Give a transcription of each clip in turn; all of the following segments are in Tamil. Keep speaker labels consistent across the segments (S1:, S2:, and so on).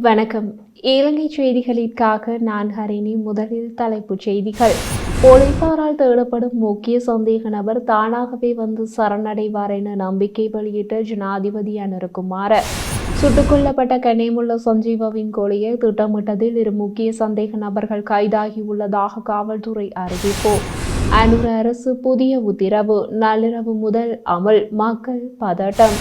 S1: வணக்கம். இலங்கை செய்திகளிற்காக நான் ஹரிணி. முதலில் தலைப்புச் செய்திகள். போலீசாரால் தேடப்படும் முக்கிய சந்தேக நபர் தானாகவே வந்து சரணடைவார் என நம்பிக்கை வெளியிட்ட ஜனாதிபதி அனுரகுமார. சுட்டுக் கொல்லப்பட்ட கனேமுள்ள சஞ்சீவாவின் கொலையை திட்டமிட்டதில் இரு முக்கிய சந்தேக நபர்கள் கைதாகியுள்ளதாக காவல்துறை அறிவிப்பு. அனுர அரசு புதிய உத்தரவு. நள்ளிரவு முதல் அமல். மக்கள் பதட்டம்.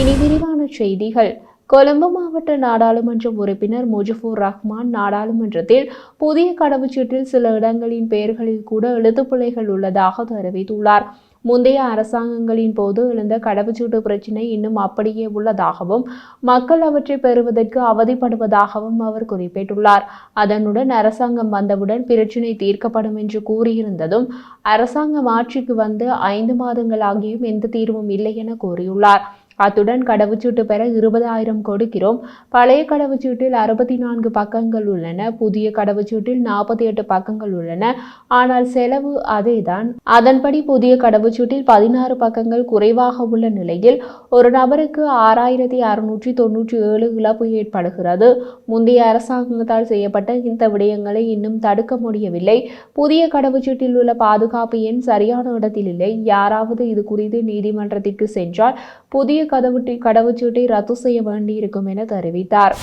S1: இனி விரிவான செய்திகள். கொழும்பு மாவட்ட நாடாளுமன்ற உறுப்பினர் முஜிபுர் ரஹ்மான் நாடாளுமன்றத்தில் புதிய கடவுச்சீட்டில் சில இடங்களின் பெயர்களில் கூட எழுத்துப்பிழைகள் உள்ளதாக தெரிவித்துள்ளார். முந்தைய அரசாங்கங்களின் போது எழுந்த கடவுச்சீட்டு பிரச்சினை இன்னும் அப்படியே உள்ளதாகவும் மக்கள் அவற்றை பெறுவதற்கு அவதிப்படுவதாகவும் அவர் குறிப்பிட்டுள்ளார். அதனுடன் அரசாங்கம் வந்தவுடன் பிரச்சினை தீர்க்கப்படும் என்று கூறியிருந்ததும் அரசாங்கம் ஆட்சிக்கு வந்து ஐந்து மாதங்களாகியும் எந்த தீர்வும் இல்லை என கூறியுள்ளார். அத்துடன் கடவுச்சீட்டு பெற இருபதாயிரம் கொடுக்கிறோம். பழைய கடவுச்சீட்டில் அறுபத்தி நான்கு பக்கங்கள் உள்ளன. புதிய கடவுச்சீட்டில் நாற்பத்தி எட்டு பக்கங்கள் உள்ளன. ஆனால் செலவு அதேதான். அதன்படி புதிய கடவுச்சீட்டில் பதினாறு பக்கங்கள் குறைவாக உள்ள நிலையில் ஒரு நபருக்கு ஆறாயிரத்தி அறுநூற்றி தொன்னூற்றி ஏழு இழப்பு ஏற்படுகிறது. முந்தைய அரசாங்கத்தால் செய்யப்பட்ட இந்த விடயங்களை இன்னும் தடுக்க முடியவில்லை. புதிய கடவுச்சீட்டில் உள்ள பாதுகாப்பு எண் சரியான இடத்தில் இல்லை யாராவது இது குறித்து நீதிமன்றத்திற்கு சென்றால் புதிய கதவுட்டி கடவுச்சீட்டை ரத்து செய்ய வேண்டியிருக்கும் என தெரிவித்தார்.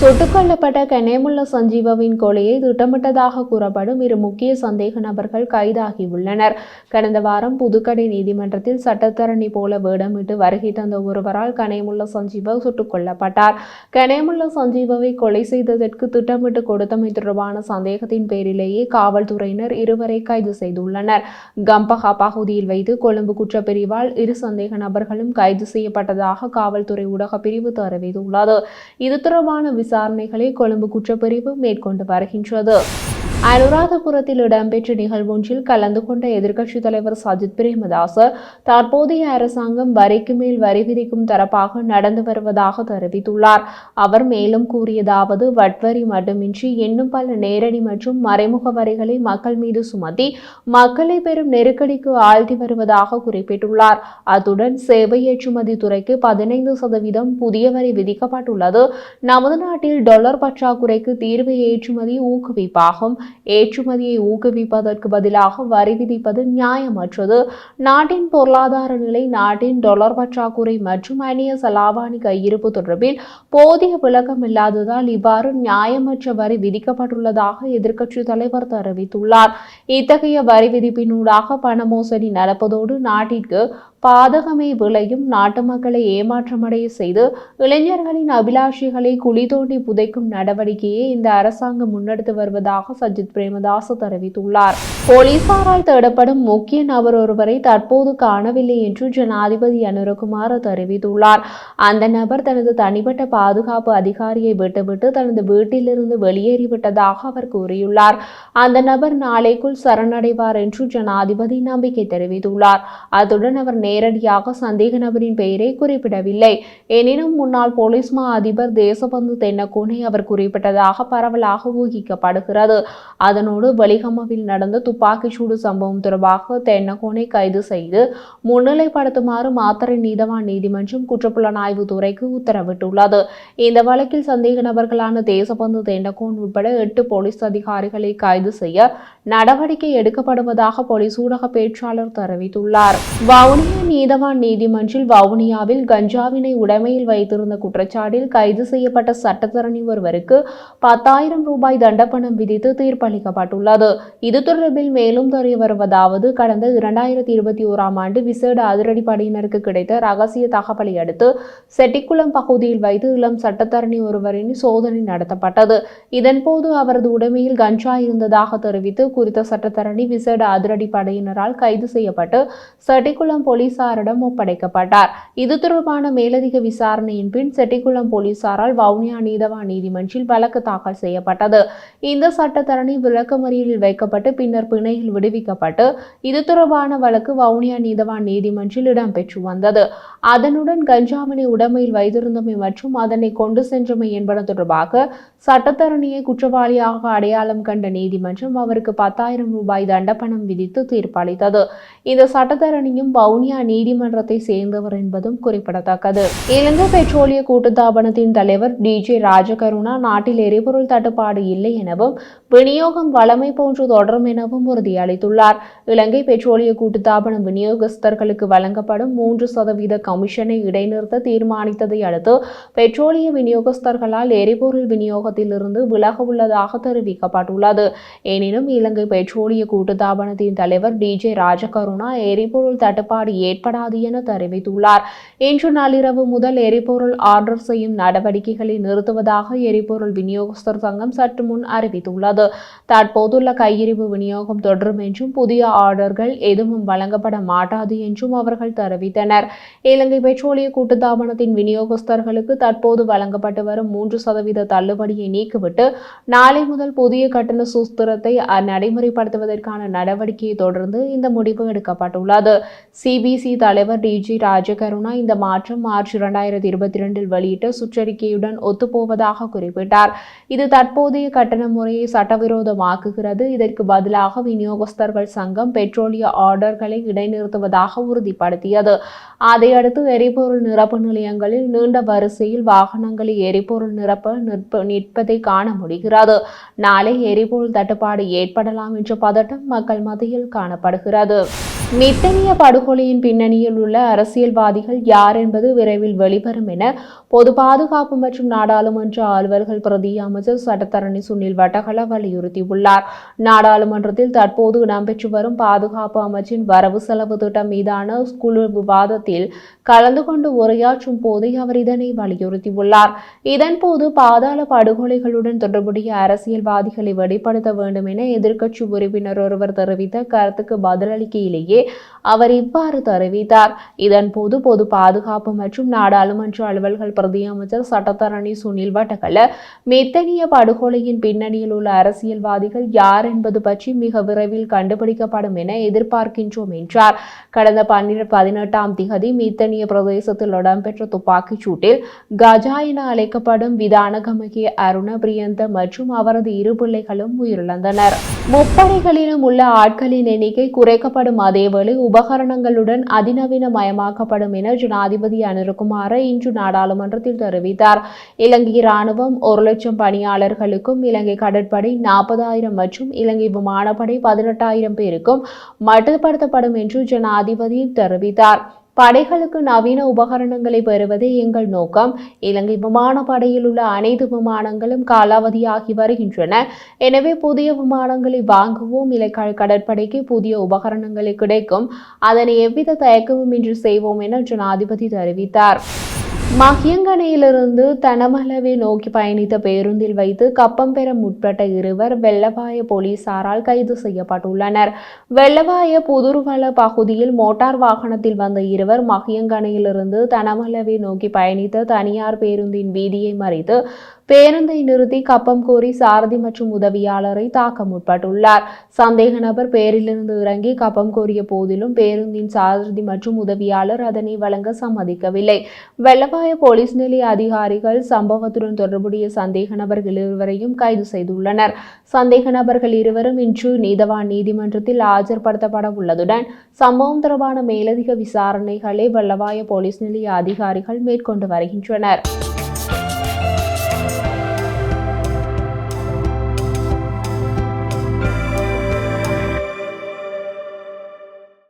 S1: சுட்டுக் கொல்லப்பட்ட கனேமுள்ள சஞ்சீவாவின் கொலையை திட்டமிட்டதாக கூறப்படும் இரு முக்கிய சந்தேக நபர்கள் கைதாகியுள்ளனர். கடந்த வாரம் புதுக்கடை நீதிமன்றத்தில் சட்டத்தரணி போல வேடமிட்டு வருகை தந்த ஒருவரால் கனேமுள்ள சஞ்சீவா சுட்டுக் கொல்லப்பட்டார் கனேமுல்ல சஞ்சீவாவை கொலை செய்ததற்கு திட்டமிட்டு கொடுத்தமை தொடர்பான சந்தேகத்தின் பேரிலேயே காவல்துறையினர் இருவரை கைது செய்துள்ளனர். கம்பஹா பகுதியில் வைத்து கொழும்பு குற்றப்பிரிவால் இரு சந்தேக நபர்களும் கைது செய்யப்பட்டதாக காவல்துறை ஊடக பிரிவு தெரிவித்துள்ளது. இது தொடர்பான விசாரணைகளை கொழும்பு குற்றப்பிரிவு மேற்கொண்டு வருகின்றது. அனுராதபுரத்தில் இடம்பெற்ற நிகழ்வொன்றில் கலந்து கொண்ட எதிர்க்கட்சித் தலைவர் சஜித் பிரேமதாச தற்போதைய அரசாங்கம் வரிக்கு மேல் வரி விதிக்கும் தரப்பாக நடந்து வருவதாக தெரிவித்துள்ளார். அவர் மேலும் கூறியதாவது வட்வரி மட்டுமின்றி இன்னும் பல நேரடி மற்றும் மறைமுக வரிகளை மக்கள் மீது சுமத்தி மக்களை பெரும் நெருக்கடிக்கு ஆழ்த்தி வருவதாக குறிப்பிட்டுள்ளார். அத்துடன் சேவை ஏற்றுமதி துறைக்கு பதினைந்து சதவீதம் புதிய வரி விதிக்கப்பட்டுள்ளது. நமது நாட்டில் டாலர் பற்றாக்குறைக்கு தீர்வு ஏற்றுமதி ஊக்குவிப்பாகும். ஏற்றுமதியை ஊக்குவிப்பதற்கு பதிலாக வரி விதிப்பது நியாயமற்றது. நாட்டின் பொருளாதார நிலை நாட்டின் டொலர் பற்றாக்குறை மற்றும் அந்நிய செலாவணி கையிருப்பு தொடர்பில் போதிய விளக்கம் இல்லாததால் இவ்வாறு நியாயமற்ற வரி விதிக்கப்பட்டுள்ளதாக எதிர்க்கட்சி தலைவர் தெரிவித்துள்ளார். இத்தகைய வரி விதிப்பினூடாக பண மோசடி நடப்பதோடு நாட்டிற்கு பாதகமே விளையும். நாட்டு மக்களை ஏமாற்றமடைய செய்து இளைஞர்களின் அபிலாஷைகளை குழி தோண்டி புதைக்கும் நடவடிக்கையை இந்த அரசாங்கம் முன்னெடுத்து வருவதாக சஜித் பிரேமதாச தெரிவித்துள்ளார். போலீசாரால் தேடப்படும் முக்கிய நபர் ஒருவரை தற்போது காணவில்லை என்று ஜனாதிபதி அனுரகுமார் தெரிவித்துள்ளார். அந்த நபர் தனது தனிப்பட்ட பாதுகாப்பு அதிகாரியை விட்டுவிட்டு தனது வீட்டிலிருந்து வெளியேறிவிட்டதாக அவர் கூறியுள்ளார். அந்த நபர் நாளைக்குள் சரணடைவார் என்று ஜனாதிபதி நம்பிக்கை தெரிவித்துள்ளார். அத்துடன் அவர் நேரடியாக சந்தேக நபரின் பெயரை குறிப்பிடவில்லை. எனினும் முன்னாள் போலீஸ் மா அதிபர் தேசபந்து தென்னக்கோனை அவர் குறிப்பிட்டதாக பரவலாக ஊகிக்கப்படுகிறது. அதனோடு வலிகமவில் நடந்த துப்பாக்கிச்சூடு சம்பவம் தொடர்பாக தென்னக்கோனை கைது செய்து முன்னிலைப்படுத்துமாறு மாத்தறை நீதவான் நீதிமன்றம் குற்றப்புலனாய்வு துறைக்கு உத்தரவிட்டுள்ளது. இந்த வழக்கில் சந்தேக நபர்களான தேசபந்து தென்னக்கோன் உட்பட எட்டு போலீஸ் அதிகாரிகளை கைது செய்ய நடவடிக்கை எடுக்கப்படுவதாக போலீஸ் ஊடக பேச்சாளர் தெரிவித்துள்ளார். வவுனியா நீதவான் நீதிமன்றில் வவுனியாவில் கஞ்சாவினை உடைமையில் வைத்திருந்த குற்றச்சாட்டில் கைது செய்யப்பட்ட சட்டத்தரணி ஒருவருக்கு பத்தாயிரம் ரூபாய் தண்டப்பணம் விதித்து தீர்ப்பளிக்கப்பட்டுள்ளது. இது தொடர்பில் மேலும் தெரிய வருவதாவது கடந்த இரண்டாயிரத்தி இருபத்தி ஓராம் ஆண்டு விசேட அதிரடிப்படையினருக்கு கிடைத்த ரகசிய தகவலை அடுத்து செட்டிக்குளம் பகுதியில் வைத்து இளம் சட்டத்தரணி ஒருவரின் சோதனை நடத்தப்பட்டது. இதன்போது அவரது உடைமையில் கஞ்சா இருந்ததாக தெரிவித்து குறித்த சட்டத்தரணி விசேட அதிரடிப்படையினரால் கைது செய்யப்பட்டு செட்டிக்குளம் போலீசாரிடம் ஒப்படைக்கப்பட்டார். இது தொடர்பான மேலதிக விசாரணையின் பின் செட்டிக்குளம் போலீசாரால் வவுனியா நீதவான் நீதிமன்றில் வழக்கு தாக்கல் செய்யப்பட்டது. இந்த சட்டத்தரணி விளக்கமறியலில் வைக்கப்பட்டு பின்னர் பிணையில் விடுவிக்கப்பட்டு இது தொடர்பான வழக்கு வவுனியா நீதவான் நீதிமன்றில் இடம்பெற்று வந்தது. அதனுடன் கஞ்சாவினை உடமையில் வைத்திருந்தமை மற்றும் அதனை கொண்டு சென்றமை என்பன தொடர்பாக சட்டத்தரணியை குற்றவாளியாக அடையாளம் கண்ட நீதிமன்றம் அவருக்கு பத்தாயிரம் ரூபாய் தண்டப்பணம் விதித்து தீர்ப்பளித்தது. இந்த சட்டத்தரணியும் வவுனியா தனியார் நீதிமன்றத்தை சேர்ந்தவர் என்பதும் குறிப்பிடத்தக்கது. இலங்கை பெட்ரோலிய கூட்டுத்தாபனத்தின் தலைவர் டிஜே ராஜகருணா நாட்டில் எரிபொருள் தட்டுப்பாடு இல்லை எனவும் விநியோகம் வளமை போன்று தொடரும் எனவும் உறுதியளித்துள்ளார். இலங்கை பெட்ரோலிய கூட்டுத்தாபனம் விநியோகஸ்தர்களுக்கு வழங்கப்படும் மூன்று சதவீத கமிஷனை இடைநிறுத்த தீர்மானித்ததை அடுத்து பெட்ரோலிய விநியோகஸ்தர்களால் எரிபொருள் விநியோகத்திலிருந்து விலக உள்ளதாக தெரிவிக்கப்பட்டுள்ளது. எனினும் இலங்கை பெட்ரோலிய கூட்டுத்தாபனத்தின் தலைவர் டிஜே ராஜகருணா எரிபொருள் தட்டுப்பாடு ஏற்படாது என தெரிவித்துள்ளார். இன்று நள்ளிரவு முதல் எரிபொருள் ஆர்டர் செய்யும் நடவடிக்கைகளை நிறுத்துவதாக எரிபொருள் விநியோகஸ்தர் சங்கம் சற்று முன் அறிவித்துள்ளது. தற்போதுள்ள கையிருப்பு விநியோகம் தொடரும் என்றும் புதிய ஆர்டர்கள் எதுவும் வழங்கப்பட மாட்டாது என்றும் அவர்கள் தெரிவித்தனர். இலங்கை பெட்ரோலிய கூட்டுத்தாபனத்தின் விநியோகஸ்தர்களுக்கு தற்போது வழங்கப்பட்டு வரும் மூன்று சதவீத தள்ளுபடியை நீக்கிவிட்டு நாளை முதல் புதிய கட்டண சூஸ்திரத்தை நடைமுறைப்படுத்துவதற்கான நடவடிக்கையை தொடர்ந்து இந்த முடிவு எடுக்கப்பட்டுள்ளது. சிபி சிபிசி தலைவர் டிஜி ராஜகருணா இந்த மாற்றம் மார்ச் இரண்டாயிரத்தி இருபத்தி இரண்டில் வெளியிட்ட சுற்றறிக்கையுடன் ஒத்துப்போவதாக குறிப்பிட்டார். இது தற்போதைய கட்டண முறையை சட்டவிரோதமாக்குகிறது. இதற்கு பதிலாக விநியோகஸ்தர்கள் சங்கம் பெட்ரோலிய ஆர்டர்களை இடைநிறுத்துவதாக உறுதிப்படுத்தியது. அதையடுத்து எரிபொருள் நிரப்பு நிலையங்களில் நீண்ட வரிசையில் வாகனங்களில் எரிபொருள் நிரப்ப நிற்ப நிற்பதை காண முடிகிறது. நாளை எரிபொருள் தட்டுப்பாடு ஏற்படலாம் என்ற பதட்டம் மக்கள் மத்தியில் காணப்படுகிறது. மித்தனிய படுகொலையின் பின்னணியில் உள்ள அரசியல்வாதிகள் யார் என்பது விரைவில் வெளிவரும் என பொது பாதுகாப்பு மற்றும் நாடாளுமன்ற ஆளுவர்கள் பிரதி அமைச்சர் சட்டத்தரணி சுனில் வட்டகல வலியுறுத்தியுள்ளார். நாடாளுமன்றத்தில் தற்போது இடம்பெற்று வரும் பாதுகாப்பு அமைச்சின் வரவு செலவு திட்டம் மீதான குழு விவாதத்தில் கலந்து கொண்டு உரையாற்றும் போதே அவர் இதனை வலியுறுத்தியுள்ளார். இதன்போது பாதாள படுகொலைகளுடன் தொடர்புடைய அரசியல்வாதிகளை வெளிப்படுத்த வேண்டும் என எதிர்க்கட்சி உறுப்பினர் ஒருவர் தெரிவித்த கருத்துக்கு பதிலளிக்கையிலேயே அவர் இவ்வாறு தெரிவித்தார். இதன்போது பொது பாதுகாப்பு மற்றும் நாடாளுமன்ற அலுவல்கள் பிரதி அமைச்சர் சட்டத்தரணி சுனில் வட்டகல மெத்தனிய படுகொலையின் பின்னணியில் உள்ள அரசியல்வாதிகள் யார் என்பது பற்றி மிக விரைவில் கண்டுபிடிக்கப்படும் என எதிர்பார்க்கின்றோம் என்றார். கடந்த பன்னிரண்டு பதினெட்டாம் திகதி மீத்தனிய பிரதேசத்தில் இடம்பெற்ற துப்பாக்கிச் சூட்டில் கஜா என அழைக்கப்படும் விதானகமகி அருண பிரியந்த மற்றும் அவரது இரு பிள்ளைகளும் உயிரிழந்தனர். முப்படைகளிலும் உள்ள ஆட்களின் எண்ணிக்கை குறைக்கப்படும். அதேவேளை உபகரணங்களுடன் அதிநவீனமயமாக்கப்படும் என ஜனாதிபதி அனுரகுமார இன்று நாடாளுமன்றத்தில் தெரிவித்தார். இலங்கை ராணுவம் ஒரு லட்சம் பணியாளர்களுக்கும் இலங்கை கடற்படை நாற்பதாயிரம் மற்றும் இலங்கை விமானப்படை பதினெட்டாயிரம் பேருக்கும் மட்டுப்படுத்தப்படும் என்று ஜனாதிபதி தெரிவித்தார். படைகளுக்கு நவீன உபகரணங்களை பெறுவதே எங்கள் நோக்கம். இலங்கை விமானப்படையில் உள்ள அனைத்து விமானங்களும் காலாவதியாகி வருகின்றன. எனவே புதிய விமானங்களை வாங்குவோம். இலங்கை கடற்படைக்கு புதிய உபகரணங்களை கிடைக்கும். அதனை எவ்வித தயக்கமும் இன்றி செய்வோம் என ஜனாதிபதி தெரிவித்தார். மகியங்கனையிலிருந்து தனமளவை நோக்கி பயணித்த பேருந்தில் வைத்து கப்பம் பெற முற்பட்ட இருவர் வெள்ளவாய போலீசாரால் கைது செய்யப்பட்டுள்ளனர். வெள்ளவாய புதுர்வள பகுதியில் மோட்டார் வாகனத்தில் வந்த இருவர் மகியங்கனையிலிருந்து தனமளவை நோக்கி பயணித்த தனியார் பேருந்தின் வீதியை மறைத்து பேருந்தை நிறுத்தி கப்பம் கோரி சாரதி மற்றும் உதவியாளரை தாக்க முற்பட்டுள்ளார். சந்தேக நபர் பேரிலிருந்து இறங்கி கப்பம் கோரிய போதிலும் பேருந்தின் சாரதி மற்றும் உதவியாளர் அதனை வழங்க சம்மதிக்கவில்லை. வெள்ளவாய போலீஸ் நிலைய அதிகாரிகள் சம்பவத்துடன் தொடர்புடைய சந்தேக நபர்கள் இருவரையும் கைது செய்துள்ளனர். சந்தேக நபர்கள் இருவரும் இன்று நீதவான் நீதிமன்றத்தில் ஆஜர்படுத்தப்பட உள்ளதுடன் சம்பவம் தொடர்பான மேலதிக விசாரணைகளை வெள்ளவாய போலீஸ் நிலைய அதிகாரிகள் மேற்கொண்டு வருகின்றனர்.